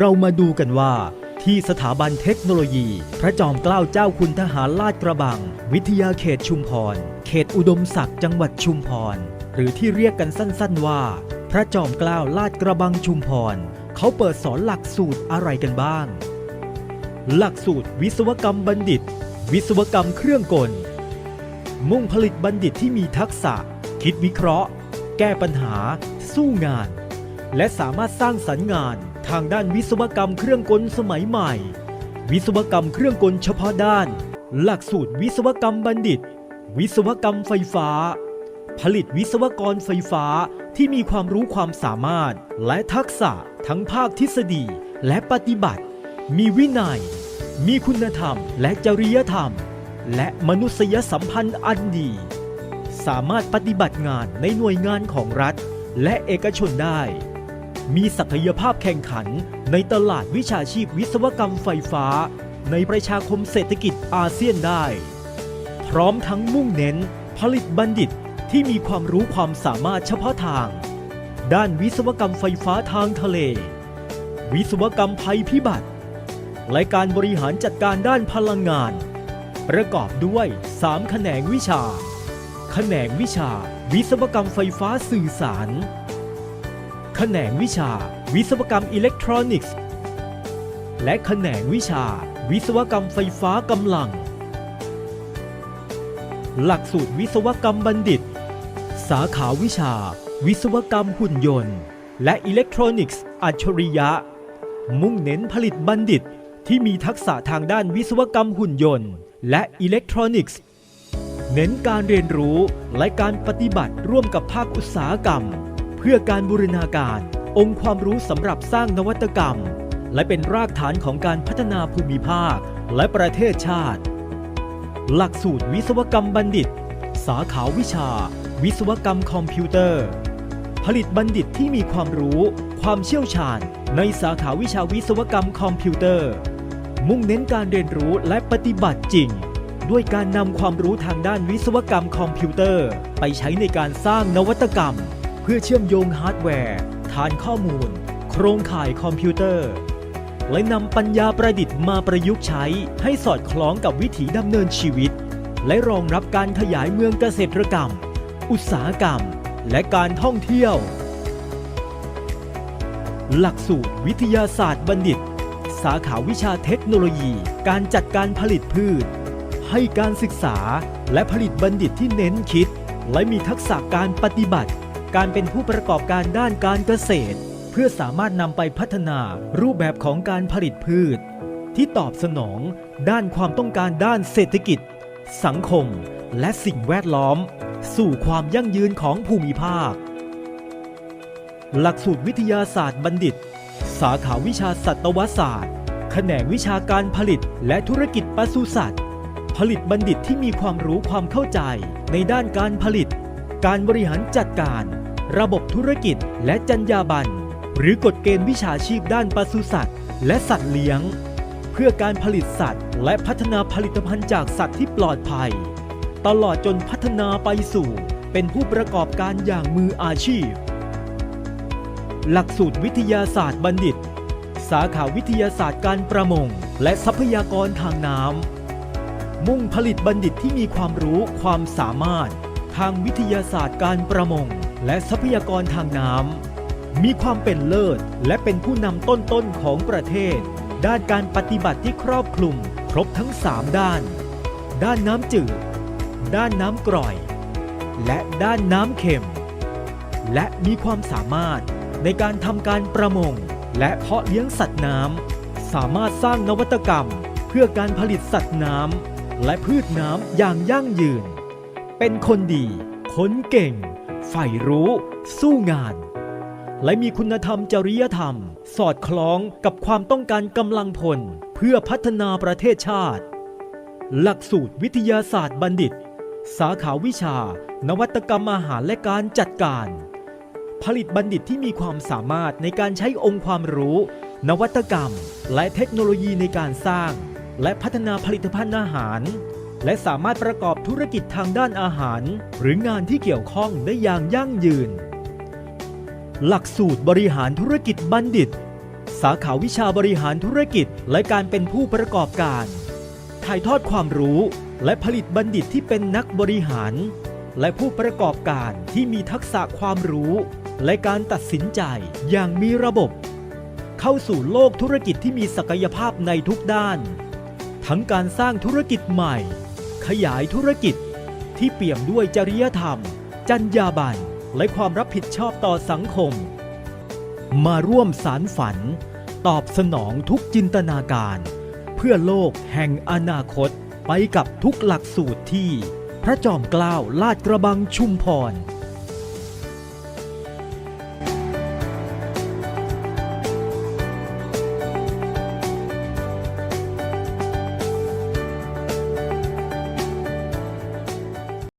เรามาดูกันว่า ที่สถาบันเทคโนโลยี พระจอมเกล้าเจ้าคุณทหารลาดกระบัง วิทยาเขตชุมพร เขตอุดมศักดิ์จังหวัดชุมพร หรือที่เรียกกันสั้นๆว่า พระจอมเกล้าลาดกระบังชุมพร เขาเปิดสอนหลักสูตรอะไรกันบ้าง หลักสูตรวิศวกรรมบัณฑิต วิศวกรรมเครื่องกล มุ่งผลิตบัณฑิตที่มีทักษะ คิดวิเคราะห์ แก้ปัญหา สู้งาน และสามารถสร้างสรรค์งาน ทางด้านวิศวกรรมเครื่องกลสมัยใหม่ วิศวกรรมเครื่องกลเฉพาะด้าน หลักสูตรวิศวกรรมบัณฑิต วิศวกรรมไฟฟ้า ผลิตวิศวกรไฟฟ้าที่มีความรู้ความสามารถ และทักษะทั้งภาคทฤษฎีและปฏิบัติ มีวินัย มีคุณธรรมและจริยธรรม และมนุษยสัมพันธ์อันดี สามารถปฏิบัติงานในหน่วยงานของรัฐ และเอกชนได้ มีศักยภาพแข่งขันในตลาดวิชาชีพวิศวกรรมไฟฟ้า ในประชาคมเศรษฐกิจอาเซียนได้ พร้อมทั้งมุ่งเน้น ผลิตบัณฑิตที่มีความรู้ความสามารถเฉพาะทาง ด้านวิศวกรรมไฟฟ้าทางทะเล วิศวกรรมภัยพิบัติ และการบริหารจัดการด้านพลังงาน ประกอบด้วย 3 แขนงวิชา แขนงวิชา วิศวกรรมไฟฟ้าสื่อสาร แขนงวิชา วิศวกรรมอิเล็กทรอนิกส์ และแขนงวิชา วิศวกรรมไฟฟ้ากำลัง หลักสูตรวิศวกรรมบัณฑิต สาขาวิชา วิศวกรรมหุ่นยนต์ และอิเล็กทรอนิกส์ อัจฉริยะ มุ่งเน้นผลิตบัณฑิตที่มีทักษะทางด้านวิศวกรรมหุ่นยนต์ และอิเล็กทรอนิกส์ เน้นการเรียนรู้และการปฏิบัติร่วมกับภาคอุตสาหกรรม เพื่อการบูรณาการ องค์ความรู้สำหรับสร้างนวัตกรรม และเป็นรากฐานของการพัฒนาภูมิภาคและประเทศชาติ หลักสูตรวิศวกรรมบัณฑิต สาขาวิชา วิศวกรรมคอมพิวเตอร์ ผลิตบัณฑิตที่มีความรู้ ความเชี่ยวชาญ ในสาขาวิชาวิศวกรรมคอมพิวเตอร์ มุ่งเน้นการเรียนรู้และปฏิบัติจริงด้วยการนำความรู้ทางด้านวิศวกรรมคอมพิวเตอร์ ไปใช้ในการสร้างนวัตกรรม พื่อเชื่อมโยงฮาร์ดแวร์ฐานข้อมูล โครงข่ายคอมพิวเตอร์ และนำปัญญาประดิษฐ์มาประยุกต์ใช้ให้สอดคล้องกับวิถีดำเนินชีวิต และรองรับการขยายเมืองเกษตรกรรม อุตสาหกรรม และการท่องเที่ยว หลักสูตรวิทยาศาสตร์บัณฑิต สาขาวิชาเทคโนโลยี การจัดการผลิตพืช ให้การศึกษาและผลิตบัณฑิตที่เน้นคิด และมีทักษะการปฏิบัติ การเป็นผู้ประกอบการด้านการเกษตร เพื่อสามารถนำไปพัฒนารูปแบบของการผลิตพืช ที่ตอบสนองด้านความต้องการด้านเศรษฐกิจ สังคม และสิ่งแวดล้อม สู่ความยั่งยืนของภูมิภาค หลักสูตรวิทยาศาสตร์บัณฑิต สาขาวิชาสัตวศาสตร์ แขนงวิชาการผลิตและธุรกิจปศุสัตว์ ผลิตบัณฑิตที่มีความรู้ความเข้าใจในด้านการผลิต การบริหารจัดการ ระบบธุรกิจและจรรยาบรรณหรือกฎเกณฑ์วิชาชีพด้านปศุสัตว์ และสัตว์เลี้ยง เพื่อการผลิตสัตว์ และพัฒนาผลิตภัณฑ์จากสัตว์ที่ปลอดภัย ตลอดจนพัฒนาไปสู่ เป็นผู้ประกอบการอย่างมืออาชีพ หลักสูตรวิทยาศาสตร์บัณฑิต สาขาวิทยาศาสตร์การประมง และทรัพยากรทางน้ำมุ่งผลิตบัณฑิตที่มีความรู้ความสามารถ ทางวิทยาศาสตร์การประมง และทรัพยากรทางน้ำ มีความเป็นเลิศ และเป็นผู้นำต้นๆของประเทศ ด้านการปฏิบัติที่ครอบคลุม ครบทั้ง 3 ด้าน ด้านน้ำจืด ด้านน้ำกร่อย และด้านน้ำเค็ม และมีความสามารถในการทำการประมง และเพาะเลี้ยงสัตว์น้ำ สามารถสร้างนวัตกรรม เพื่อการผลิตสัตว์น้ำและพืชน้ำอย่างยั่งยืน เป็นคนดี คนเก่ง ใฝ่รู้ สู้งาน และมีคุณธรรมจริยธรรม สอดคล้องกับความต้องการกำลังพล เพื่อพัฒนาประเทศชาติ หลักสูตรวิทยาศาสตร์บัณฑิต สาขาวิชา นวัตกรรมอาหารและการจัดการ ผลิตบัณฑิตที่มีความสามารถในการใช้องค์ความรู้ นวัตกรรม และเทคโนโลยีในการสร้าง และพัฒนาผลิตภัณฑ์อาหาร และสามารถประกอบธุรกิจทางด้านอาหาร หรืองานที่เกี่ยวข้องได้อย่างยั่งยืน หลักสูตรบริหารธุรกิจบัณฑิต สาขาวิชาบริหารธุรกิจและการเป็นผู้ประกอบการ ถ่ายทอดความรู้และผลิตบัณฑิตที่เป็นนักบริหาร และผู้ประกอบการที่มีทักษะความรู้ และการตัดสินใจอย่างมีระบบ เข้าสู่โลกธุรกิจที่มีศักยภาพในทุกด้าน ทั้งการสร้างธุรกิจใหม่ ขยายธุรกิจ ที่เปี่ยมด้วยจริยธรรม จรรยาบรรณและความรับผิดชอบต่อสังคม มาร่วมสารฝัน ตอบสนองทุกจินตนาการ เพื่อโลกแห่งอนาคตไปกับทุกหลักสูตรที่ พระจอมเกล้าลาดกระบังชุมพร